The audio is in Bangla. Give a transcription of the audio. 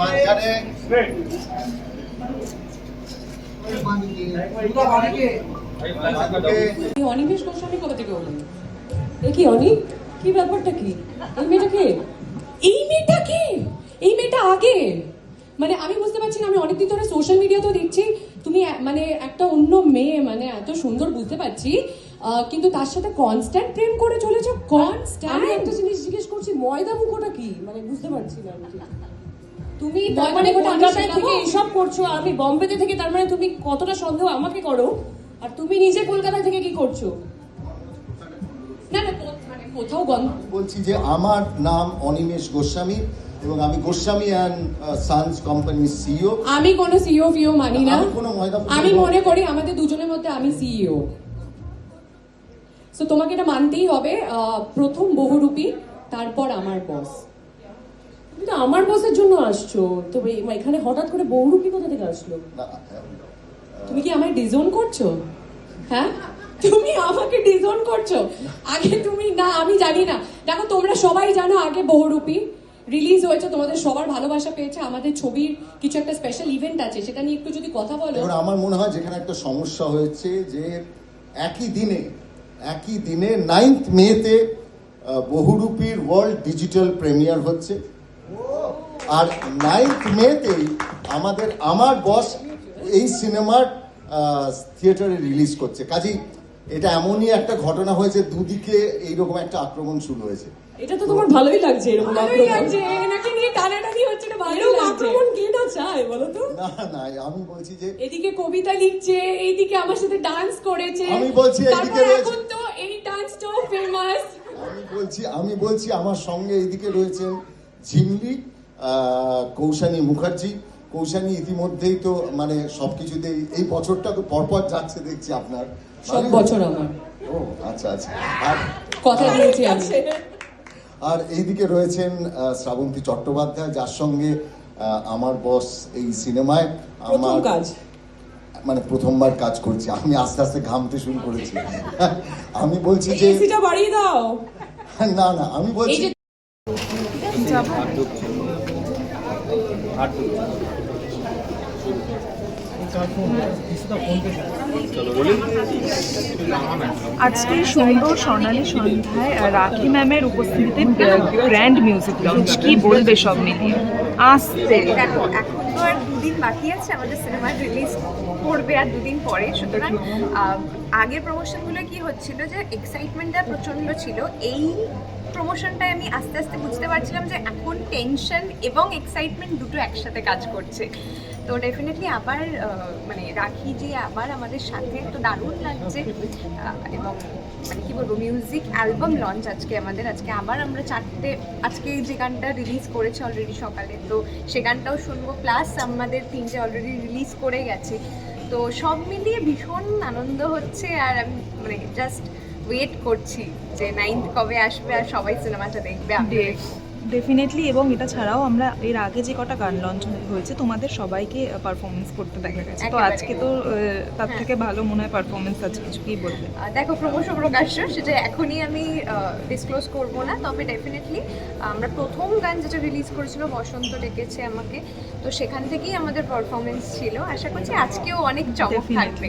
মাঝখানে অনিমেষ গোস্বামী কবে থেকে হলেন এ অনি? কি ব্যাপারটা কি? এই মেয়েটা কে? এই মেয়েটা কে? এই মেয়েটা আগে? মানে আমি বুঝতে পারছি না, আমি অনেকদিন ধরে সোশ্যাল মিডিয়াতেও দেখছি, তুমি মানে একটা অন্য মেয়ে মানে এত সুন্দর বুঝতে পারছি কিন্তু তার সাথে কনস্ট্যান্ট প্রেম করে চলেছো আমি কনস্ট্যান্ট একটা জিনিস জিজ্ঞেস করছি ময়দা মুখোটা কি? মানে বুঝতে পারছি না আমি। তুমি তার মানে কলকাতায় থেকে এসব করছ আমি বম্বেতে থেকে তার মানে তুমি কতটা সন্দেহ আমাকে করো? আর তুমি নিজে কলকাতা থেকে কি করছ? না না মানে কোথাও গন্ধ। বলছি যে আমার নাম অনিমেষ গোস্বামী এবং আমি গোস্বামী অ্যান্ড সানস কোম্পানির সিইও আমি কোনো সিও ফিও মানি না। আমি কোনো ময়দা আমি মনে করি আমাদের দুজনের মধ্যে আমি সিইও তো তোমাকে এটা মানতেই হবে প্রথম বহুরূপী তারপর আমার বস তুমি তো আমার বসের জন্য আসছো তো এখানে হঠাৎ করে বহুরূপী কোথা থেকে আসলো? তুমি কি আমায় ডিজোন করছ? হ্যাঁ? তুমি আমাকে ডিজোন করছ? আগে তুমি না আমি জানি না। দেখো তোমরা সবাই জানো আগে বহুরূপী রিলিজ হয়েছে তোমাদের সবার ভালোবাসা পেয়েছে আমাদের ছবির কিছু একটা স্পেশাল ইভেন্ট আছে সেটা নিয়ে একটু যদি কথা বলো। আমার মনে হয় যেখানে একটা সমস্যা হয়েছে যে একই দিনে একই দিনে নাইন্থ মেতে বহুরূপীর ওয়ার্ল্ড ডিজিটাল প্রিমিয়ার হচ্ছে। আর নাইন্থ মেতেই আমাদের আমার বস এই সিনেমার থিয়েটারে রিলিজ করছে। কাজেই এটা এমনই একটা ঘটনা হয়েছে দুদিকে এইরকম একটা আক্রমণ শুরু হয়েছে। এটা তো তোমার ভালোই লাগছে এরকম আক্রমণ। লাগছে এনাকে নিয়ে টানাটানি হচ্ছে না ভালোই আক্রমণ কে না চায় বলো তো? না না আমি বলছি যে এদিকে কবিতা লিখছে এইদিকে আমার সাথে ডান্স করেছে। আমি বলছি এদিকে এখন তো এই ডান্সটাও ফেমাস আমি বলছি আমি বলছি আমার সঙ্গে এইদিকে রয়েছেন ঝিমলি কৌশানী মুখার্জি। কৌশানী ইতিমধ্যেই তো মানে সবকিছুতেই এই বছরটা তো পরপর যাচ্ছে দেখছি আপনার। সব বছর আমার। ও আচ্ছা আচ্ছা। আর কথা দিয়েছি আমি। আর এইদিকে রয়েছেন শ্রাবন্তী চট্টোপাধ্যায় যার সঙ্গে আমার বস এই সিনেমায় আমার কাজ। মানে প্রথমবার কাজ করছি। আমি আস্তে আস্তে ঘামতে শুরু করেছি। আমি বলছি যে এসিটা বাড়িয়ে দাও। না না আমি বলছি এই যে আজকে সুন্দর স্বর্ণালী সন্ধ্যায় রাখি ম্যামের উপস্থিতিতে গ্র্যান্ড মিউজিক লঞ্চ কি বলবে সব মিলিয়ে? আসতে দেখো, এখন তো আর দুদিন বাকি আছে, আমাদের সিনেমার রিলিজ করবে আর দুদিন পরে। সুতরাং আগের প্রমোশনগুলো কি হচ্ছিল যে এক্সাইটমেন্টটা প্রচণ্ড ছিল, এই প্রমোশনটায় আমি আস্তে আস্তে বুঝতে পারছিলাম যে এখন টেনশন এবং এক্সাইটমেন্ট দুটো একসাথে কাজ করছে। তো ডেফিনেটলি আবার মানে রাখি যে আবার আমাদের সাথে তো দারুণ লাগছে এবং মানে কি বলব মিউজিক অ্যালবাম লঞ্চ আজকে আমাদের, আজকে আবার আমরা চারটে, আজকে যে গানটা রিলিজ করেছে অলরেডি সকালে, তো সে গানটাও শুনব প্লাস আমাদের তিনটে অলরেডি রিলিজ করে গেছে, তো সব মিলিয়ে ভীষণ আনন্দ হচ্ছে, আর আমি মানে জাস্ট ওয়েট করছি যে নাইন্থ কবে আসবে, আর সবাই সিনেমাটা দেখবে আমি ডেফিনেটলি এবং এটা ছাড়াও আমরা এর আগে যে কটা গান লঞ্চ হয়েছে তোমাদের সবাইকে পারফরমেন্স করতে দেখা গেছে। তো আজকে তো তার থেকে ভালো মনে হয় পারফরমেন্স আছে কিছু কি বলবে দেখো ক্রমশ প্রকাশ্য সেটা এখনই আমি ডিসক্লোজ করব না তবে ডেফিনেটলি আমরা প্রথম গান যেটা রিলিজ করেছিল বসন্ত ডেকেছে আমাকে। তো সেখান থেকেই আমাদের পারফরমেন্স ছিল। আশা করছি আজকেও অনেক চমক থাকবে।